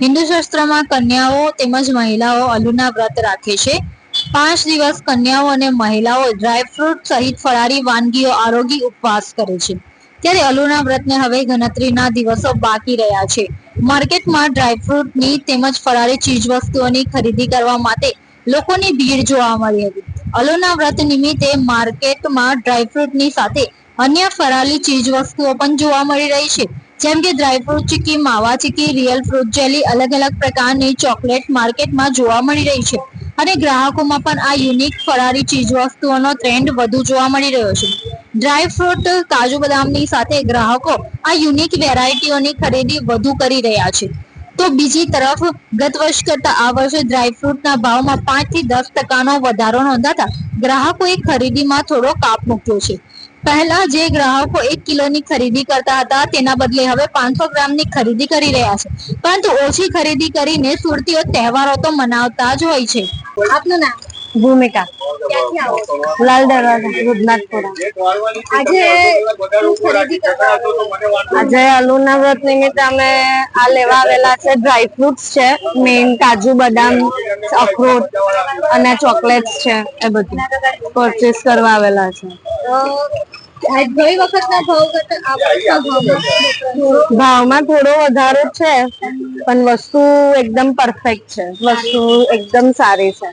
હિન્દુ શાસ્ત્રમાં કન્યાઓ તેમજ મહિલાઓ અલુના વ્રત રાખે છે. પાંચ દિવસ કન્યાઓ અને મહિલાઓ ડ્રાયફ્રૂટ સહિત ફરારી વાનગીઓ આરોગી ઉપવાસ કરે છે. ત્યારે અલુના વ્રતને હવે ગણતરીના દિવસો બાકી રહ્યા છે. માર્કેટમાં ડ્રાયફ્રૂટની તેમજ ફરાળી ચીજવસ્તુઓની ખરીદી કરવા માટે લોકોની ભીડ જોવા મળી હતી. અલુના વ્રત નિમિત્તે માર્કેટમાં ડ્રાયફ્રૂટની સાથે અન્ય ફરાળી ચીજવસ્તુઓ પણ જોવા મળી રહી છે. જેમ કે ડ્રાયફ્રૂટ ચીકી માવા ચીકી રિયલ ફ્રૂટ જેલી અલગ અલગ પ્રકારની ચોકલેટ માર્કેટમાં જોવા મળી રહી છે. અને ગ્રાહકોમાં પણ આ યુનિક ફરાળી ચીજવસ્તુઓનો ટ્રેન્ડ વધુ જોવા મળી રહ્યો છે. ડ્રાય ફ્રૂટ કાજુ બદામની સાથે ગ્રાહકો આ યુનિક વેરાયટીઓની ખરીદી વધુ કરી રહ્યા છે. તો બીજી તરફ, ગત વર્ષ કરતા આ વર્ષે ડ્રાયફ્રૂટના ભાવમાં પાંચથી દસ ટકાનો વધારો નોંધાતા ગ્રાહકોએ ખરીદીમાં થોડો કાપ મૂક્યો છે. પહેલા જે ગ્રાહકો એક કિલોની ખરીદી કરતા હતા તેના બદલે હવે પાંચસો ગ્રામની ખરીદી કરી રહ્યા છે. પરંતુ ઓછી ખરીદી કરીને સુરતીઓ તહેવારો તો મનાવતા જ હોય છે. આપનું નામ? ભૂમિકા. લાલ દરવાજા રૂપનાથપુરા. આજે? આજે અલુના વ્રત નિમિત્તે અમે આ લેવા આવેલા છે ડ્રાય ફ્રૂટ્સ છે મેઇન કાજુ બદામ અખરોટ અને ચોકલેટ્સ છે એ બધું પરચેસ કરવા આવેલા છે ગઈ વખતના ભાવ કરતા ભાવમાં થોડો વધારો છે પણ વસ્તુ એકદમ પરફેક્ટ છે વસ્તુ એકદમ સારી છે.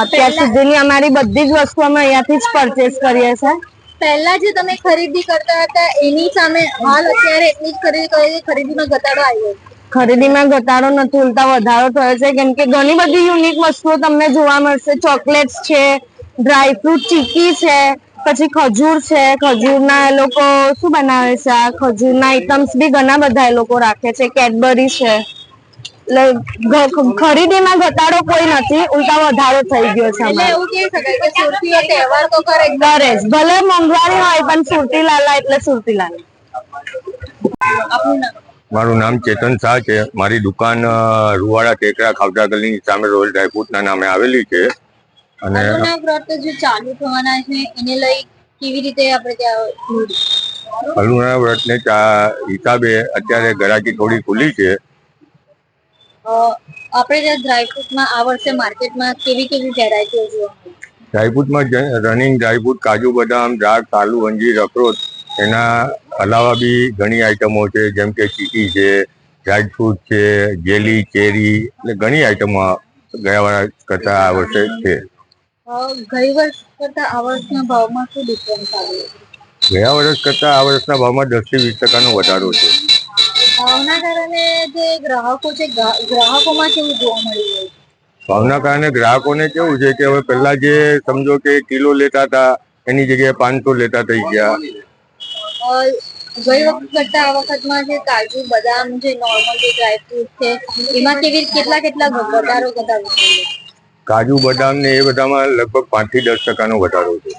અત્યાર સુધીની અમારી બધી જ વસ્તુ અમે અહીંયાથી જ પરચેસ કરીએ છીએ. પહેલા જે તમે ખરીદી કરતા હતા એની સામે હાલ અત્યારે એટલી જ ખરીદી કરી ખરીદીમાં ઘટાડો આવ્યો છે. ખરીદીમાં ઘટાડો નથી ઉલટા વધારો થયો છે. કેમ કે ઘણી બધી યુનિક વસ્તુઓ તમને જોવા મળશે. ચોકલેટ્સ છે ડ્રાયફ્રૂટ ચીકી છે પછી ખજૂર છે. ખજૂરના એ લોકો શું બનાવે છે? આ ખજૂરના આઈટમ્સ બી ઘણા બધા એ લોકો રાખે છે. કેડબરી છે. એટલે ખરીદીમાં ઘટાડો કોઈ નથી ઉલટા વધારો થઈ ગયો છે કરે જ. ભલે મોંઘવારી હોય પણ સુરતીલાલા એટલે સુરતી લાલા આપનું નામ. મારું નામ ચેતન શાહ છે. મારી દુકાન રૂવાડા ટેકરા ખાવડા ગલીની સામે રોયલ ડ્રાયફ્રૂટના નામે આવેલી છે. અને જે ચાલુ થવાના છે એને લઈ કેવી રીતે આપણે ત્યાં અલુના વ્રતને હિસાબે અત્યારે ગરાકી થોડી ખુલી છે. આપણે ત્યાં ડ્રાયફ્રૂટમાં આ વર્ષે માર્કેટમાં કેવી કેવી વેરાયટીઓ જોવા ડ્રાયફ્રૂટમાં રનિંગ ડ્રાયફ્રૂટ કાજુ બદામ દ્રાક્ષ આલુ અંજીર અખરોટ એના અલાવા બી ઘણી આઈટમો છે જેમ કે ચીકી છે ડ્રાયફ્રૂટ છે જેલી ચેરી એટલે ઘણી આઈટમો ગયા વર્ષ કરતા આ વર્ષે છે. ગઈ વર્ષ કરતા આ વર્ષના ભાવમાં શું ડિફરન્સ આવ્યો ગયા વર્ષ કરતા આ વર્ષના ભાવમાં દસથી વીસ ટકાનો વધારો છે. ભાવના કારણે જે ગ્રાહકો છે ગ્રાહકોમાં કેવું જોવા મળી રહ્યું છે? ભાવના કારણે ગ્રાહકોને કેવું છે કે હવે પહેલા જે સમજો કે કિલો લેતા હતા એની જગ્યાએ પાંચસો લેતા થઈ ગયા. ગઈ વખત કરતા આ વખતમાં જે કાજુ બદામ જે નોર્મલ જે ડ્રાયફ્રૂટ છે એમાં કેવી કેટલા કેટલા વધારો ઘટાડો કાજુ બદામ ને એ બધામાં લગભગ પાંચથી દસ ટકાનો વધારો છે.